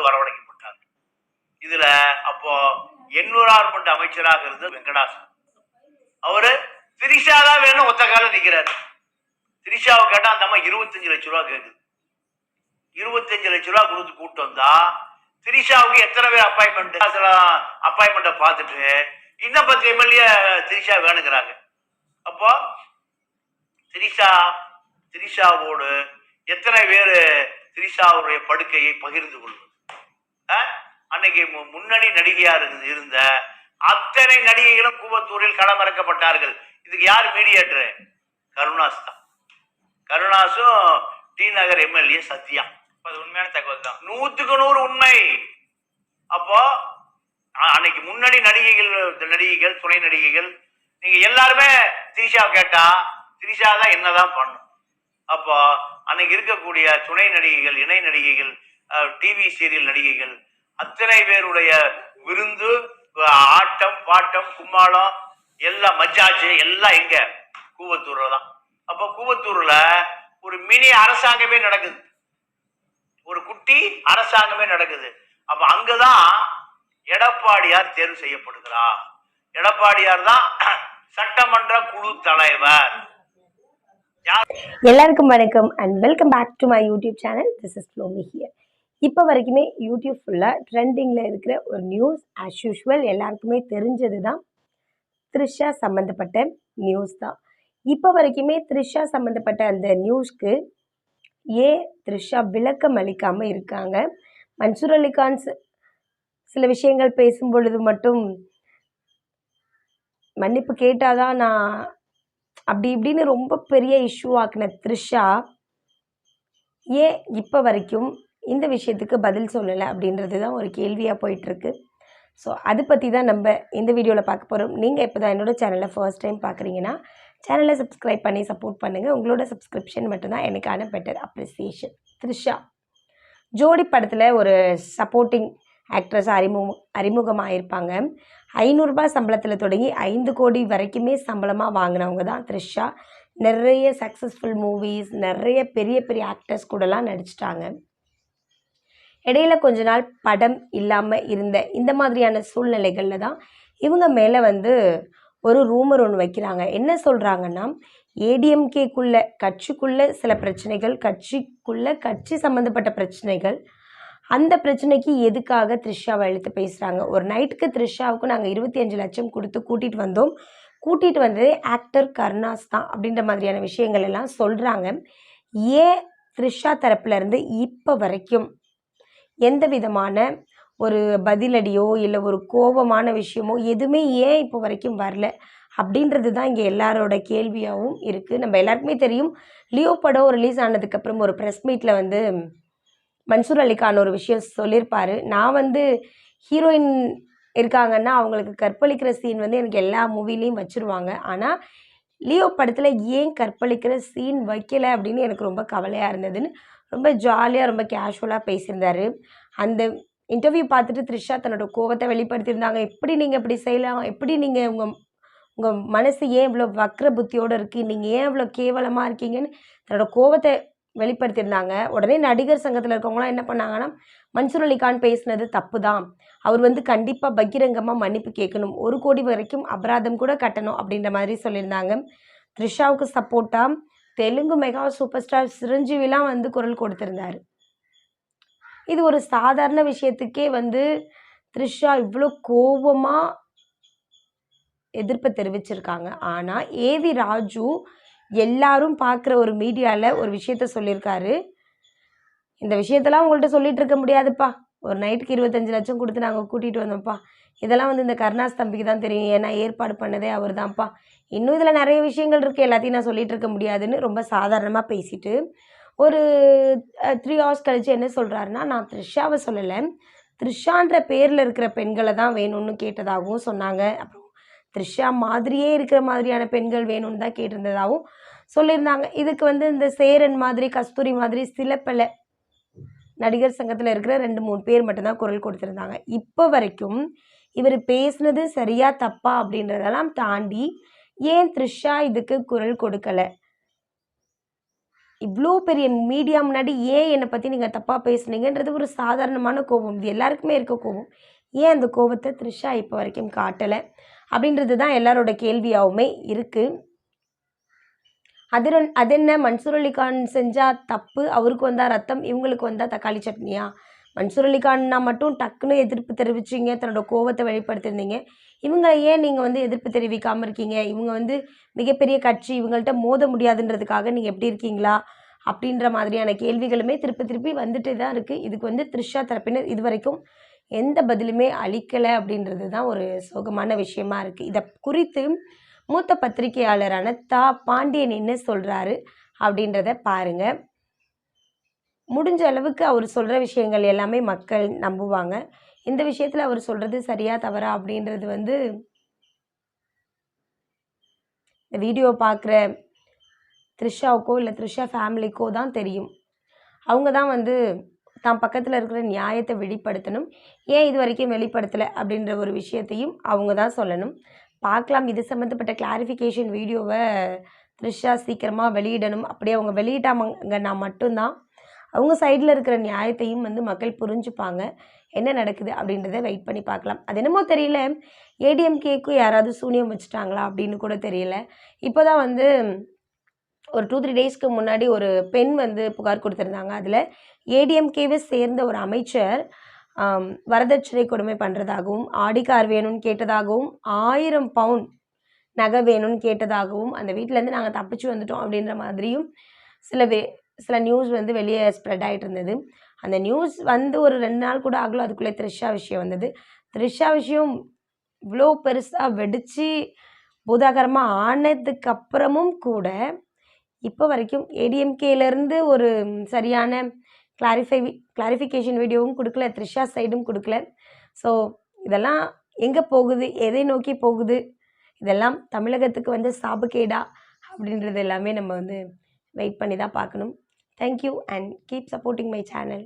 வந்து வரவழைக்கப்பட்டார் இதுல அப்போ என்விரான்மெண்ட் அமைச்சராக இருந்த வெங்கடாசன் அவரு திரிஷா தான் வேணும் ஒத்த கால நிக்கிறாரு. திரிஷாவை கேட்டா அந்த அம்மா இருபத்தஞ்சு லட்ச ரூபா கேக்குது. இருபத்தஞ்சு லட்ச ரூபா கொடுத்து கூட்டு வந்தா திரிஷாவுக்கு எத்தனை பேர் அப்பாயின்மெண்ட் அப்பாயின்மெண்ட்டை பார்த்துட்டு இன்னும் பத்து எம்எல்ஏ திரிஷா வேணுங்கிறாங்க. அப்போ திரிஷா திரிஷாவோடு எத்தனை பேர் திரிஷாவுடைய படுக்கையை பகிர்ந்து கொள்வது? அன்னைக்கு முன்னணி நடிகையா இருந்து- இருந்த அத்தனை நடிகைகளும் கூவத்தூரில் களமிறக்கப்பட்டார்கள் இதுக்கு யார் மீடியேட்டர்? கருணாஸ் தான். கருணாசும் டி நகர் எம்எல்ஏ சத்யா. அது உண்மையான தகவல் தான். நூத்துக்கு நூறு உண்மை. அப்போ அன்னைக்கு முன்னணி நடிகைகள் நடிகைகள் துணை நடிகைகள் நீங்க எல்லாருமே திரிஷா கேட்டா திரிஷா தான் என்னதான் பண்ணும். அப்போ அன்னைக்கு இருக்கக்கூடிய துணை நடிகைகள் இணை நடிகைகள் டிவி சீரியல் நடிகைகள் அத்தனை பேருடைய விருந்து ஆட்டம் பாட்டம் கும்மாளம் எல்லாம் மஜாஜ் எல்லாம் எங்க கூவத்தூர்ல தான் அப்போ கூவத்தூர்ல ஒரு மினி அரசாங்கமே நடக்குது. ஒரு குட்டி அரசாங்கமே நடக்குது. அப்ப அங்கதான் எடப்பாடியார் தேர்வு செய்யப்படுகிறார். எடப்பாடியார் தான் சட்டமன்ற குழு தலைவர். எல்லாருக்கும் வணக்கம் and welcome back to my YouTube channel this is Flowmi here இப்போ வரைக்குமே யூடியூப் ஃபுல்லாக ட்ரெண்டிங்கில் இருக்கிற ஒரு நியூஸ் ஆஸ் யூஷுவல் எல்லாருக்குமே தெரிஞ்சது தான் த்ரிஷா சம்மந்தப்பட்ட நியூஸ் தான். இப்போ வரைக்குமே த்ரிஷா சம்மந்தப்பட்ட அந்த நியூஸ்க்கு ஏன் த்ரிஷா விளக்கம் அளிக்காமல் இருக்காங்க. மன்சூர் அலிகான் சில விஷயங்கள் பேசும் பொழுது மட்டும் மன்னிப்பு கேட்டாதான் நான் அப்படி இப்படின்னு ரொம்ப பெரிய இஷ்யூ ஆக்கின த்ரிஷா ஏன் இப்போ வரைக்கும் இந்த விஷயத்துக்கு பதில் சொல்லலை அப்படின்றது தான் ஒரு கேள்வியாக போயிட்டுருக்கு. ஸோ அதை பற்றி தான் நம்ம இந்த வீடியோவில் பார்க்க போகிறோம் நீங்கள் இப்போ தான் என்னோடய சேனலை ஃபர்ஸ்ட் டைம் பார்க்குறீங்கன்னா சேனலை சப்ஸ்கிரைப் பண்ணி சப்போர்ட் பண்ணுங்கள் உங்களோட சப்ஸ்கிரிப்ஷன் மட்டும்தான் எனக்கான பெட்டர் அப்ரிசியேஷன் த்ரிஷா ஜோடி படத்தில் ஒரு சப்போர்ட்டிங் ஆக்ட்ரஸ் அறிமுகம் அறிமுகமாயிருப்பாங்க. ஐநூறுரூபா சம்பளத்தில் தொடங்கி ஐந்து கோடி வரைக்குமே சம்பளமாக வாங்கினவங்க தான் த்ரிஷா. நிறைய சக்ஸஸ்ஃபுல் மூவிஸ் நிறைய பெரிய பெரிய ஆக்டர்ஸ் கூடலாம் நடிச்சிட்டாங்க. இடையில கொஞ்ச நாள் படம் இல்லாமல் இருந்த இந்த மாதிரியான சூழ்நிலைகளில் தான் இவங்க மேலே வந்து ஒரு ரூமர் ஒன்று வைக்கிறாங்க. என்ன சொல்கிறாங்கன்னா ஏடிஎம்கேக்குள்ள கட்சிக்குள்ள சில பிரச்சனைகள் கட்சிக்குள்ள கட்சி சம்மந்தப்பட்ட பிரச்சனைகள் அந்த பிரச்சனைக்கு எதுக்காக த்ரிஷாவை எழுத்து பேசுகிறாங்க ஒரு நைட்டுக்கு த்ரிஷாவுக்கு நாங்கள் இருபத்தி அஞ்சு லட்சம் கொடுத்து கூட்டிகிட்டு வந்தோம். கூட்டிகிட்டு வந்ததே ஆக்டர் கருணாஸ் தான் அப்படின்ற மாதிரியான விஷயங்கள் எல்லாம் சொல்கிறாங்க ஏன் த்ரிஷா தரப்புலேருந்து இப்போ வரைக்கும் எந்த விதமான ஒரு பதிலடியோ இல்லை ஒரு கோபமான விஷயமோ எதுவுமே ஏன் இப்போ வரைக்கும் வரல? அப்படின்றது தான் இங்கே எல்லாரோட கேள்வியாகவும் இருக்குது நம்ம எல்லாருக்குமே தெரியும் லியோ படம் ரிலீஸ் ஆனதுக்கப்புறம் ஒரு ப்ரெஸ் மீட்டில் வந்து மன்சூர் அலிகான் ஒரு விஷயம் சொல்லியிருப்பார். நான் வந்து ஹீரோயின் இருக்காங்கன்னா அவங்களுக்கு கற்பழிக்கிற சீன் வந்து எனக்கு எல்லா மூவிலையும் வச்சுருவாங்க. ஆனால் லியோ படத்தில் ஏன் கற்பழிக்கிற சீன் வைக்கல அப்படின்னு எனக்கு ரொம்ப கவலையாக இருந்ததுன்னு ரொம்ப ஜாலியாக ரொம்ப கேஷுவலாக பேசியிருந்தாரு. அந்த இன்டர்வியூ பார்த்துட்டு த்ரிஷா தன்னோட கோவத்தை வெளிப்படுத்தியிருந்தாங்க. எப்படி நீங்கள் இப்படி செய்யலாம்? எப்படி நீங்கள் உங்கள் உங்கள் மனசு ஏன் இவ்வளோ வக்ர புத்தியோடு இருக்குது நீங்கள் ஏன் இவ்வளோ கேவலமாக இருக்கீங்கன்னு? தன்னோட கோவத்தை வெளிப்படுத்தியிருந்தாங்க. உடனே நடிகர் சங்கத்தில் இருக்கவங்களாம் என்ன பண்ணாங்கன்னா மன்சூர் அலிகான் பேசினது தப்பு தான் அவர் வந்து கண்டிப்பாக பகிரங்கமாக மன்னிப்பு கேட்கணும். ஒரு கோடி வரைக்கும் அபராதம் கூட கட்டணும் அப்படின்ற மாதிரி சொல்லியிருந்தாங்க. த்ரிஷாவுக்கு சப்போர்ட்டாக தெலுங்கு மெகா சூப்பர் ஸ்டார் சிரஞ்சீவிலாம் வந்து குரல் கொடுத்திருந்தாரு. இது ஒரு சாதாரண விஷயத்துக்கே வந்து த்ரிஷா இவ்வளோ கோபமாக எதிர்ப்பை தெரிவிச்சிருக்காங்க. ஆனால் ஏவி ராஜு எல்லாரும் பார்க்குற ஒரு மீடியாவில் ஒரு விஷயத்த சொல்லியிருக்காரு. இந்த விஷயத்தெல்லாம் உங்கள்கிட்ட சொல்லிட்டு இருக்க முடியாதுப்பா. ஒரு நைட்டுக்கு இருபத்தஞ்சு லட்சம் கொடுத்து நாங்கள் கூட்டிகிட்டு வந்தோம்ப்பா. இதெல்லாம் வந்து இந்த கருணாஸ் தம்பிக்கு தான் தெரியும். ஏன்னா ஏற்பாடு பண்ணதே அவர் தான்ப்பா இன்னும் இதில் நிறைய விஷயங்கள் இருக்குது எல்லாத்தையும் நான் சொல்லிகிட்டு இருக்க முடியாதுன்னு ரொம்ப சாதாரணமாக பேசிட்டு ஒரு த்ரீ ஹவர்ஸ் கழிச்சு என்ன சொல்கிறாருன்னா நான் த்ரிஷாவை சொல்லலை. த்ரிஷான்ற பேரில் இருக்கிற பெண்களை தான் வேணும்னு கேட்டதாகவும் சொன்னாங்க. அப்புறம் த்ரிஷா மாதிரியே இருக்கிற மாதிரியான பெண்கள் வேணும்னு தான் கேட்டிருந்ததாகவும் சொல்லியிருந்தாங்க. இதுக்கு வந்து இந்த சேரன் மாதிரி கஸ்தூரி மாதிரி சில பல நடிகர் சங்கத்தில் இருக்கிற ரெண்டு மூணு பேர் மட்டும்தான் குரல் கொடுத்துருந்தாங்க. இப்போ வரைக்கும் இவர் பேசுனது சரியா தப்பா அப்படின்றதெல்லாம் தாண்டி ஏன் த்ரிஷா இதுக்கு குரல் கொடுக்கலை? இவ்வளோ பெரிய மீடியா முன்னாடி ஏன் என்னை பற்றி நீங்கள் தப்பாக பேசுனீங்கன்றது ஒரு சாதாரணமான கோபம். இது எல்லாருக்குமே இருக்க கோபம். ஏன் அந்த கோபத்தை த்ரிஷா இப்போ வரைக்கும் காட்டலை? அப்படின்றது தான் எல்லாரோட கேள்வியாகவுமே இருக்குது அதிரன் அது என்ன? மன்சூர் அலிகான் செஞ்சால் தப்பு? அவருக்கு வந்தால் ரத்தம்? இவங்களுக்கு வந்தால் தக்காளி சட்னியா? மன்சூர் அலிகான்னா மட்டும் டக்குன்னு எதிர்ப்பு தெரிவிச்சிங்க தன்னோட கோவத்தை வெளிப்படுத்தியிருந்தீங்க. இவங்க ஏன் நீங்கள் வந்து எதிர்ப்பு தெரிவிக்காமல் இருக்கீங்க? இவங்க வந்து மிகப்பெரிய கட்சி இவங்கள்ட்ட மோத முடியாதுன்றதுக்காக நீங்கள் எப்படி இருக்கீங்களா? அப்படின்ற மாதிரியான கேள்விகளுமே திருப்பி திருப்பி வந்துட்டு தான் இருக்குது இதுக்கு வந்து த்ரிஷா தரப்பினர் இது வரைக்கும் எந்த பதிலுமே அளிக்கலை அப்படின்றது தான் ஒரு சோகமான விஷயமா இருக்குது இதை குறித்து மூத்த பத்திரிகையாளரான தா. பாண்டியன் என்ன சொல்கிறாரு அப்படின்றத பாருங்கள் முடிஞ்ச அளவுக்கு அவர் சொல்கிற விஷயங்கள் எல்லாமே மக்கள் நம்புவாங்க. இந்த விஷயத்தில் அவர் சொல்கிறது சரியா தவறா அப்படின்றது வந்து இந்த வீடியோ பார்க்குற த்ரிஷாவுக்கோ இல்லை த்ரிஷா ஃபேமிலிக்கோ தான் தெரியும். அவங்க தான் வந்து தான் பக்கத்தில் இருக்கிற நியாயத்தை வெளிப்படுத்தணும். ஏன் இது வரைக்கும் வெளிப்படுத்தலை அப்படின்ற ஒரு விஷயத்தையும் அவங்க தான் சொல்லணும். பார்க்கலாம். இது சம்மந்தப்பட்ட கிளாரிஃபிகேஷன் வீடியோவை த்ரிஷா சீக்கிரமாக வெளியிடணும். அப்படியே அவங்க வெளியிட்டாமங்கன்னா மட்டும்தான். அவங்க சைடில் இருக்கிற நியாயத்தையும் வந்து மக்கள் புரிஞ்சுப்பாங்க. என்ன நடக்குது அப்படின்றத வெயிட் பண்ணி பார்க்கலாம். அது என்னமோ தெரியல. ஏடிஎம்கேக்கும் யாராவது சூனியம் வச்சுட்டாங்களா அப்படின்னு கூட தெரியல. இப்போ தான் வந்து ஒரு டூ த்ரீ டேஸ்க்கு முன்னாடி ஒரு பெண் வந்து புகார் கொடுத்துருந்தாங்க. அதில் ஏடிஎம்கேவை சேர்ந்த ஒரு அமைச்சர் வரதட்சணை கொடுமை பண்ணுறதாகவும் ஆடி கார் வேணும்னு கேட்டதாகவும் ஆயிரம் பவுன் நகை வேணும்னு கேட்டதாகவும் அந்த வீட்டிலேருந்து நாங்கள் தப்பிச்சு வந்துட்டோம் அப்படின்ற மாதிரியும் சில வே சில நியூஸ் வந்து வெளியே ஸ்ப்ரெட் ஆகிட்டு இருந்தது. அந்த நியூஸ் வந்து ஒரு ரெண்டு நாள் கூட ஆகல அதுக்குள்ளே த்ரிஷா விஷயம் வந்தது. த்ரிஷா விஷயம் இவ்வளோ பெருசாக வெடித்து பூதாகரமாக ஆனதுக்கப்புறமும் கூட இப்போ வரைக்கும் ஏடிஎம்கேலேருந்து ஒரு சரியான கிளாரிஃபை கிளாரிஃபிகேஷன் வீடியோவும் கொடுக்கல த்ரிஷா சைடும் கொடுக்கல. ஸோ இதெல்லாம் எங்கே போகுது எதை நோக்கி போகுது இதெல்லாம் தமிழகத்துக்கு வந்து சாபுகேடா அப்படின்றது எல்லாமே நம்ம வந்து வெயிட் பண்ணி தான் பார்க்கணும் thank you and keep supporting my channel